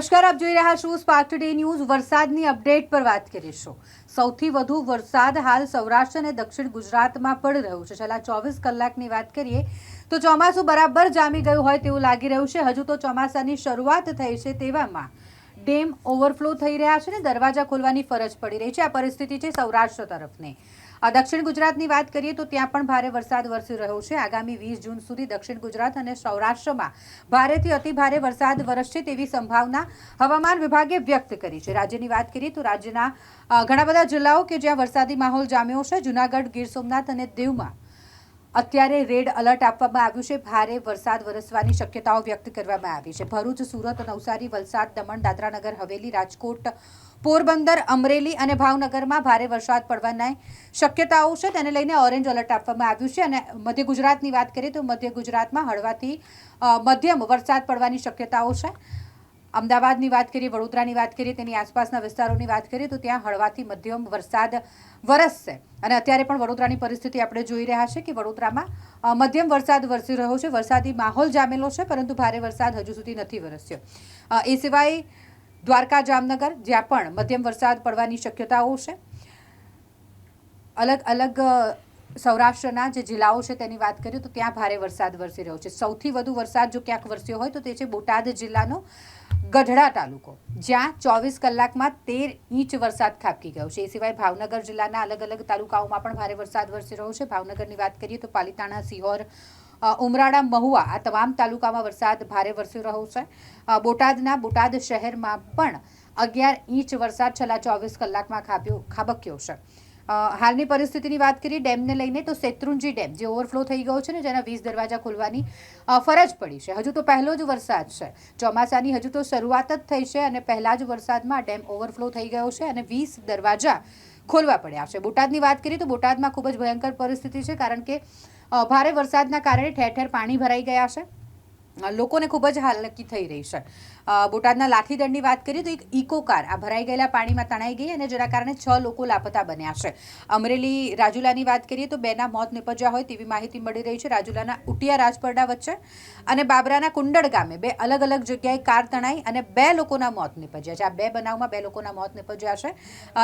નમસ્કાર, આપ જોઈ રહ્યા છો સ્પાર્ક ટુડે ન્યૂઝ વરસાદની અપડેટ પર વાત કરીશું. સૌથી વધુ વરસાદ હાલ સૌરાષ્ટ્ર અને દક્ષિણ ગુજરાતમાં પડી રહ્યો છે. છેલ્લા ચોવીસ કલાકની વાત કરીએ તો ચોમાસું બરાબર જામી ગયું હોય તેવું લાગી રહ્યું છે. હજુ તો ચોમાસાની શરૂઆત થઈ છે તેવામાં. ડેમ ઓવરફ્લો થઈ રહ્યા છે ને દરવાજા ખોલવાની ફરજ પડી રહી છે. આ પરિસ્થિતિ છે સૌરાષ્ટ્ર તરફની. દક્ષિણ ગુજરાતની વાત કરીએ તો ત્યાં પણ ભારે વરસાદ વરસી રહ્યો છે. આગામી વીસ જૂન સુધી દક્ષિણ ગુજરાત અને સૌરાષ્ટ્રમાં ભારેથી અતિ ભારે વરસાદ વરસશે તેવી સંભાવના હવામાન વિભાગે વ્યક્ત કરી છે. રાજ્યની વાત કરીએ તો રાજ્યના ઘણા બધા જિલ્લાઓ કે જ્યાં વરસાદી માહોલ જામ્યો છે, જુનાગઢ, ગીર સોમનાથ અને દીવમાં અત્યારે રેડ અલર્ટ આપવામાં આવ્યું છે. ભારે વરસાદ વરસવાની શક્યતાઓ વ્યક્ત કરવામાં આવી છે. ભરૂચ, સુરત, નવસારી, વલસાડ, દમણ, દાદરાનગર, હવેલી, રાજકોટ પોરબંદર, અમરેલી અને ભાવનગરમાં ભારે વરસાદ પડવાની શક્યતાઓ છે. તેને લઈને ઓરેન્જ એલર્ટ આપવામાં આવ્યું છે અને મધ્ય ગુજરાતની વાત કરીએ તો મધ્ય ગુજરાતમાં હળવાથી મધ્યમ વરસાદ પડવાની શક્યતાઓ છે. અમદાવાદની વાત કરીએ, વડોદરાની વાત કરીએ, તેની આસપાસના વિસ્તારોની વાત કરીએ તો ત્યાં હળવાથી મધ્યમ વરસાદ વરસશે. અને અત્યારે પણ વડોદરાની પરિસ્થિતિ આપણે જોઈ રહ્યા છે કે વડોદરામાં મધ્યમ વરસાદ વરસી રહ્યો છે. વરસાદી માહોલ જામેલો છે, પરંતુ ભારે વરસાદ હજુ સુધી નથી વરસ્યો. એ સિવાય દ્વારકા જામનગર, જ્યાં પણ મધ્યમ વરસાદ પડવાની શક્યતાઓ છે. અલગ અલગ સૌરાષ્ટ્રના જે જિલ્લાઓ છે તેની વાત કરીએ તો ત્યાં ભારે વરસાદ વરસી રહ્યો છે. સૌથી વધુ વરસાદ જો ક્યાંક વરસ્યો હોય તો તે છે બોટાદ જિલ્લાનો ગઢડા તાલુકો, જ્યાં ચોવીસ કલાકમાં તેર ઇંચ વરસાદ ખાબકી ગયો છે. એ સિવાય ભાવનગર જિલ્લાના અલગ અલગ તાલુકાઓમાં પણ ભારે વરસાદ વરસી રહ્યો છે. ભાવનગરની વાત કરીએ તો પાલીતાણા, સિહોર ઉમરાળા મહુવા, આ તમામ તાલુકામાં વરસાદ ભારે વરસી રહ્યો છે. બોટાદના બોટાદ શહેરમાં પણ અગિયાર ઇંચ વરસાદ છેલ્લા ચોવીસ કલાકમાં ખાબ્યો ખાબક્યો છે. હાલની પરિસ્થિતિની વાત કરીએ ડેમને લઈને, તો શેત્રુંજી ડેમ જે ઓવરફ્લો થઈ ગયો છે ને, જેના વીસ દરવાજા ખોલવાની ફરજ પડી છે. હજુ તો પહેલો જ વરસાદ છે. ચોમાસાની હજુ તો શરૂઆત જ થઈ છે અને પહેલા જ વરસાદમાં ડેમ ઓવરફ્લો થઈ ગયો છે અને વીસ દરવાજા ખોલવા પડ્યા છે. બોટાદની વાત કરીએ તો બોટાદમાં ખૂબ જ ભયંકર પરિસ્થિતિ છે, કારણ કે ભારે વરસાદના કારણે ઠેર ઠેર પાણી ભરાઈ ગયા છે. લોકોને ખૂબ જ હાલકી થઈ રહી છે. બોટાદના લાઠીદંડની વાત કરીએ તો એક ઇકો કાર આ ભરાઈ ગયેલા પાણીમાં તણાઈ ગઈ અને જેના કારણે છ લોકો લાપતા બન્યા છે. અમરેલી રાજુલાની વાત કરીએ તો બેના મોત નિપજ્યા હોય તેવી માહિતી મળી રહી છે રાજુલાના ઉટિયા રાજપરડા વચ્ચે અને બાબરાના કુંડળ ગામે બે અલગ અલગ જગ્યાએ કાર તણાઈ અને બે લોકોના મોત નિપજ્યા છે. આ બે બનાવમાં બે લોકોના મોત નિપજ્યા છે.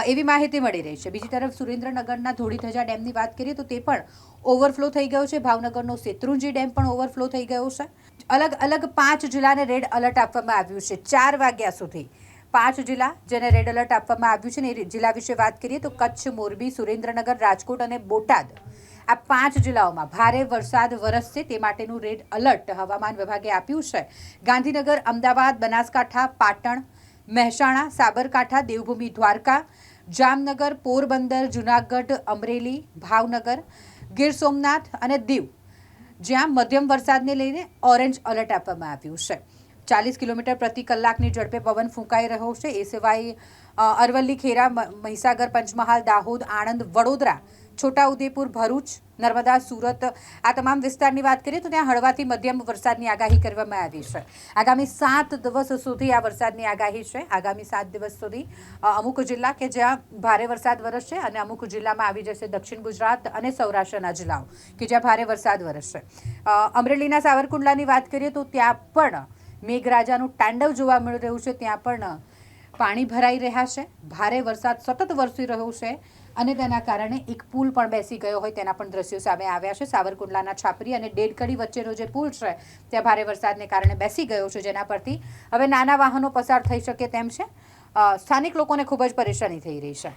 એવી માહિતી મળી રહી છે. બીજી તરફ સુરેન્દ્રનગરના ધોળીધજા ડેમની વાત કરીએ તો તે પણ ઓવરફ્લો થઈ ગયો છે. ભાવનગરનો શેત્રુંજી ડેમ પણ ઓવરફ્લો થઈ ગયો છે. અલગ અલગ પાંચ જિલ્લાને રેડ અલર્ટ આપવામાં આવ્યું છે. ચાર વાગ્યા સુધી પાંચ જિલ્લા જેને રેડ એલર્ટ આપવામાં આવ્યું છે ને એ જિલ્લા વિશે વાત કરીએ તો કચ્છ, મોરબી, સુરેન્દ્રનગર, રાજકોટ અને બોટાદ આ પાંચ જિલ્લાઓમાં ભારે વરસાદ વરસશે તે માટેનું રેડ અલર્ટ હવામાન વિભાગે આપ્યું છે. ગાંધીનગર, અમદાવાદ, બનાસકાંઠા, પાટણ, મહેસાણા, સાબરકાંઠા, દેવભૂમિ, દ્વારકા, જામનગર, પોરબંદર, જુનાગઢ, અમરેલી, ભાવનગર ગીર સોમનાથ અને દીવ જ્યાં મધ્યમ વરસાદને લઈને ઓરેન્જ એલર્ટ આપવામાં આવ્યું છે. ચાલીસ કિલોમીટર પ્રતિ કલાકની ઝડપે પવન ફૂંકાઈ રહ્યો છે. એ સિવાય અરવલ્લી, ખેરા મહીસાગર, પંચમહાલ, દાહોદ, આણંદ, વડોદરા, છોટાઉદેપુર, ભરૂચ, નર્મદા, સુરત આ તમામ વિસ્તારની વાત કરીએ તો ત્યાં હળવાથી મધ્યમ વરસાદની આગાહી કરવામાં આવી છે. આગામી સાત દિવસ સુધી આ વરસાદની આગાહી છે. આગામી સાત દિવસ સુધી અમુક જિલ્લા કે જ્યાં ભારે વરસાદ વરસશે અને અમુક જિલ્લામાં આવી જશે દક્ષિણ ગુજરાત અને સૌરાષ્ટ્રના જિલ્લાઓ કે જ્યાં ભારે વરસાદ વરસશે. અમરેલીના સાવરકુંડલાની વાત કરીએ તો ત્યાં પણ મેઘરાજાનું તાંડવ જોવા મળી રહ્યું છે, ત્યાં પણ પાણી ભરાઈ રહ્યા છે. ભારે વરસાદ સતત વરસી રહ્યો છે અને તેના કારણે એક પુલ પણ બેસી ગયો હોય તેના પણ દ્રશ્યો સામે આવ્યા છે. સાવરકુંડલાના છાપરી અને ડેડકડી વચ્ચેનો જે પુલ છે, ત્યાં ભારે વરસાદને કારણે બેસી ગયો છે જેના પરથી હવે નાના વાહનો પસાર થઈ શકે તેમ છે. સ્થાનિક લોકોને ખૂબ જ પરેશાની થઈ રહી છે.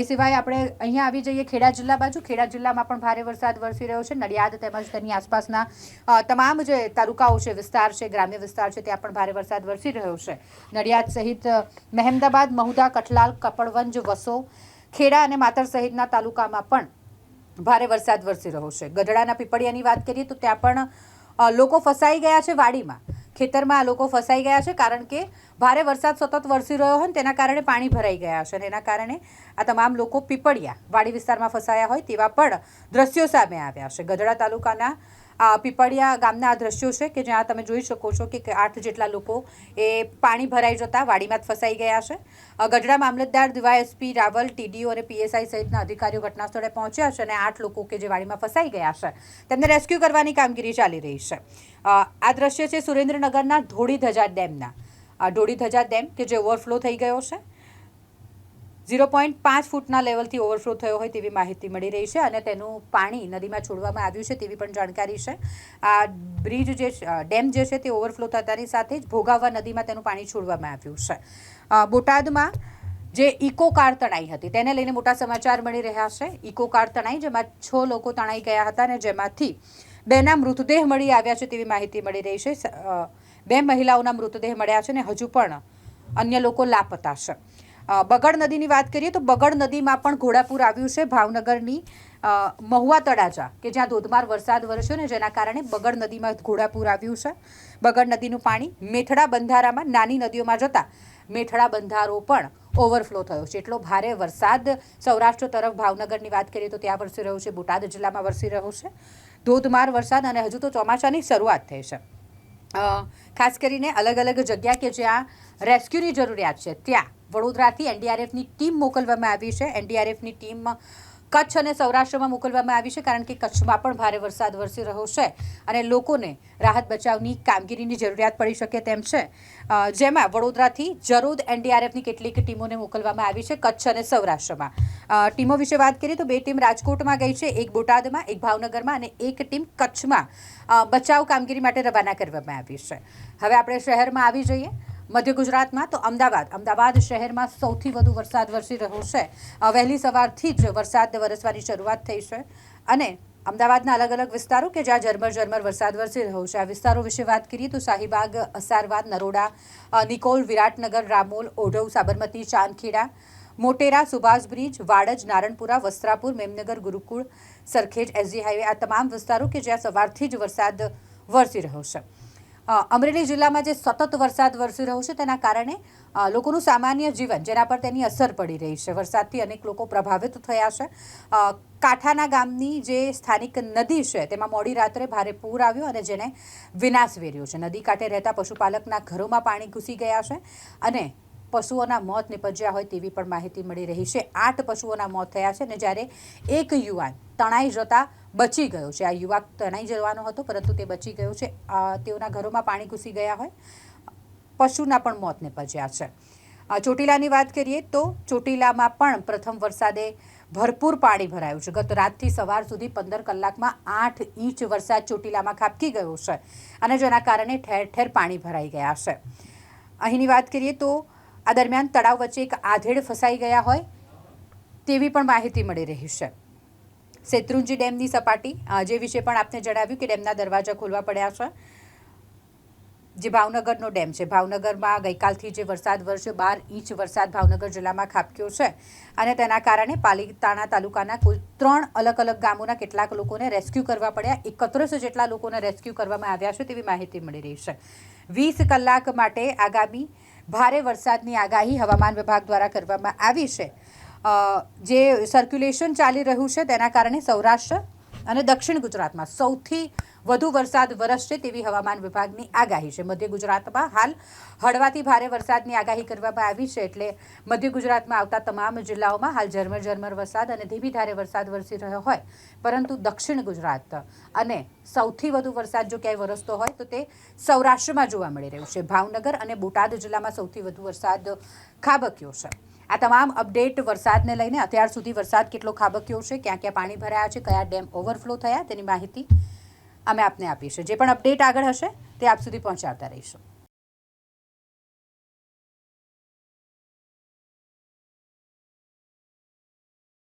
એ સિવાય આપણે અહીંયા આવી જઈએ ખેડા જિલ્લા બાજુ. ખેડા જિલ્લામાં પણ ભારે વરસાદ વરસી રહ્યો છે. નડિયાદ તેમજ તેની આસપાસના તમામ જે તાલુકાઓ છે, વિસ્તાર છે, ગ્રામ્ય વિસ્તાર છે, ત્યાં પણ ભારે વરસાદ વરસી રહ્યો છે. નડિયાદ સહિત મહેમદાબાદ, મહુદા, કઠલાલ, કપડવંજ, વસો, ખેડા અને માતર સહિતના તાલુકામાં પણ ભારે વરસાદ વરસી રહ્યો છે. ગઢડાના પીપળિયાની વાત કરીએ તો ત્યાં પણ લોકો ફસાઈ ગયા છે વાડીમાં. ખેતરમાં આ લોકો ફસાઈ ગયા છે કારણ કે ભારે વરસાદ સતત વરસી રહ્યો હોય ને તેના કારણે પાણી ભરાઈ ગયા છે અને એના કારણે આ તમામ લોકો પીપળિયા વાડી વિસ્તારમાં ફસાયા હોય તેવા પણ દ્રશ્યો સામે આવ્યા છે. ગઢડા તાલુકાના પીપળિયા ગામના આ દ્રશ્યો છે કે જ્યાં તમે જોઈ શકો છો કે આઠ જેટલા લોકો એ પાણી ભરાઈ જતા વાડીમાં જ ફસાઈ ગયા છે. ગઢડા મામલતદાર ડીવાયએસપી રાવલ, ટીડીઓ અને પીએસઆઈ સહિતના અધિકારીઓ ઘટના સ્થળે પહોંચ્યા છે અને આઠ લોકો કે જે વાડીમાં ફસાઈ ગયા છે, તેમને રેસ્ક્યુ કરવાની કામગીરી ચાલી રહી છે. આ દ્રશ્ય છે સુરેન્દ્રનગરના ધોળીધજા ડેમના. આ ઢોળીધજા ડેમ કે જે ઓવરફ્લો થઈ ગયો છે. ઝીરો પોઈન્ટ પાંચ ફૂટના લેવલથી ઓવરફ્લો થયો હોય તેવી માહિતી મળી રહી છે અને તેનું પાણી નદીમાં છોડવામાં આવ્યું છે તેવી પણ જાણકારી છે. આ બ્રિજ જે ડેમ જે છે તે ઓવરફ્લો થતાની સાથે જ ભોગાવા નદીમાં તેનું પાણી છોડવામાં આવ્યું છે. બોટાદમાં જે ઇકો કાર તણાઈ હતી તેને લઈને મોટા સમાચાર મળી રહ્યા છે. ઇકો કાર તણાઈ જેમાં છ લોકો તણાઈ ગયા હતા અને જેમાંથી બેના મૃતદેહ મળી આવ્યા છે તેવી માહિતી મળી રહી છે. બે મહિલાઓના મૃતદેહ મળ્યા છે અને હજુ પણ અન્ય લોકો લાપતા છે. બગડ નદીની વાત કરીએ તો બગડ નદીમાં પણ ઘોડાપૂર આવ્યું છે, ભાવનગરની મહુવા તળાજા, કે જ્યાં ધોધમાર વરસાદ વરસ્યો ને જેના કારણે બગડ નદીમાં ઘોડાપૂર આવ્યું છે. બગડ નદીનું પાણી મેથડા બંધારામાં નાની નદીઓમાં જતા મેથડા બંધારો પણ ઓવરફ્લો થયો છે. એટલો ભારે વરસાદ સૌરાષ્ટ્ર તરફ, ભાવનગરની વાત કરીએ તો ત્યાં વરસી રહ્યો છે, બોટાદ જિલ્લામાં વરસી રહ્યો છે. ધોધમાર વરસાદ અને હજુ તો ચોમાસાની શરૂઆત થઈ છે. ખાસ કરીને અલગ અલગ જગ્યા કે જ્યાં રેસ્ક્યુની જરૂરિયાત છે, ત્યાં વડોદરાથી એનડીઆરએફની ટીમ મોકલવામાં આવી છે. એનડીઆરએફની ટીમ કચ્છ અને સૌરાષ્ટ્રમાં મોકલવામાં આવી છે કારણ કે કચ્છમાં પણ ભારે વરસાદ વરસી રહ્યો છે અને લોકોને રાહત બચાવની કામગીરીની જરૂરિયાત પડી શકે તેમ છે. જેમાં વડોદરાથી જરોદ એનડીઆરએફની કેટલીક ટીમોને મોકલવામાં આવી છે કચ્છ અને સૌરાષ્ટ્રમાં. ટીમો વિશે વાત કરીએ તો બે ટીમ રાજકોટમાં ગઈ છે, એક બોટાદમાં, એક ભાવનગરમાં અને એક ટીમ કચ્છમાં. બચાવ કામગીરી માટે રવાના કરવામાં આવી છે. હવે આપણે શહેરમાં આવી જઈએ. મધ્ય ગુજરાતમાં તો અમદાવાદ. અમદાવાદ શહેરમાં સૌથી વધુ વરસાદ વરસી રહ્યો છે. વહેલી સવારથી જ વરસાદ વરસવાની શરૂઆત થઈ છે. અને અમદાવાદના અલગ અલગ વિસ્તારો કે જ્યાં ઝરમર ઝરમર વરસાદ વરસી રહ્યો છે. આ વિસ્તારો વિશે વાત કરીએ તો Shahibaug, અસારવાદ, Naroda Nikol, Viratnagar, Ramol, Odhav, Sabarmati, Chandkheda, Motera, Subhash bridge, Vadaj, Naranpura, Vastrapur, Memnagar, Gurukul, Sarkhej, SG highway આ તમામ વિસ્તારો કે જ્યાં સવારથી જ વરસાદ વરસી રહ્યો છે. અમરેલી જિલ્લામાં જે સતત વરસાદ વરસી રહ્યો છે, તેના કારણે લોકોનું સામાન્ય જીવન જેના પર તેની અસર પડી રહી છે. વરસાદથી અનેક લોકો પ્રભાવિત થયા છે. કાંઠાના ગામની જે સ્થાનિક નદી છે, તેમાં મોડી રાત્રે ભારે પૂર આવ્યું અને જેને વિનાશ વેર્યો છે. નદી કાંઠે રહેતા પશુપાલકના ઘરોમાં પાણી ઘૂસી ગયા છે અને પશુઓના મોત નિપજ્યા હોય તેવી પણ માહિતી મળી રહી છે. આઠ પશુઓના મોત થયા છે અને જ્યારે એક યુવાન તણાઈ જતા બચી ગયો છે. આ યુવક તણાઈ જવાનો હતો, પરંતુ તે બચી ગયો છે. તેઓના ઘરોમાં પાણી ઘૂસી ગયા હોય. પશુના પણ મોત નિપજ્યા છે. ચોટીલાની વાત કરીએ તો ચોટીલામાં પણ પ્રથમ વરસાદે ભરપૂર પાણી ભરાયું છે. ગત રાતથી સવાર સુધી પંદર કલાકમાં આઠ ઇંચ વરસાદ ચોટીલામાં ખાબકી ગયો છે અને જેના કારણે ઠેર ઠેર પાણી ભરાઈ ગયા છે. અહીંની વાત કરીએ તો આ દરમિયાન તળાવ વચ્ચે એક આધેડ ફસાઈ ગયા હોય તેવી પણ માહિતી મળી રહી છે. શેત્રુંજી ડેમની સપાટી જે વિશે પણ આપને જણાવ્યું કે ડેમના દરવાજા ખોલવા પડ્યા છે. જે ભાવનગરનો ડેમ છે. ભાવનગરમાં ગઈકાલથી જે વરસાદ વરસ્યો, બાર ઇંચ વરસાદ ભાવનગર જિલ્લામાં ખાબક્યો છે. અને તેના કારણે પાલીતાણા તાલુકાના કુલ ત્રણ અલગ અલગ ગામોના કેટલાક લોકોને રેસ્ક્યુ કરવા પડ્યા. એકત્રીસ જેટલા લોકોને રેસ્ક્યુ કરવામાં આવ્યા છે તેવી માહિતી મળી રહી છે. વીસ કલાક માટે આગામી ભારે વરસાદની આગાહી હવામાન વિભાગ દ્વારા કરવામાં આવી છે. જે સર્ક્યુલેશન ચાલી રહ્યું છે તેના કારણે સૌરાષ્ટ્ર અને દક્ષિણ ગુજરાતમાં સૌથી વધુ વરસાદ વરસશે તેવી હવામાન વિભાગની આગાહી છે. મધ્ય ગુજરાતમાં હાલ હળવાથી ભારે વરસાદની આગાહી કરવામાં આવી છે એટલે મધ્ય ગુજરાતમાં આવતા તમામ જિલ્લાઓમાં હાલ ઝરમર ઝરમર વરસાદ અને ધીમી ધારે વરસાદ વરસી રહ્યો હોય, પરંતુ દક્ષિણ ગુજરાત અને સૌથી વધુ વરસાદ જો ક્યાંય વરસતો હોય તો તે સૌરાષ્ટ્રમાં જોવા મળી રહ્યું છે. ભાવનગર અને બોટાદ જિલ્લામાં સૌથી વધુ વરસાદ ખાબક્યો છે. આ તમામ અપડેટ વરસાદને લઈને અત્યાર સુધી વરસાદ કેટલો ખાબક્યો છે, ક્યાં ક્યાં પાણી ભરાયા છે, કયા ડેમ ઓવરફ્લો થયા, તેની માહિતી અમે આપને આપીશું. જે પણ અપડેટ આગળ હશે, તે આપ સુધી પહોંચાડતા રહીશું.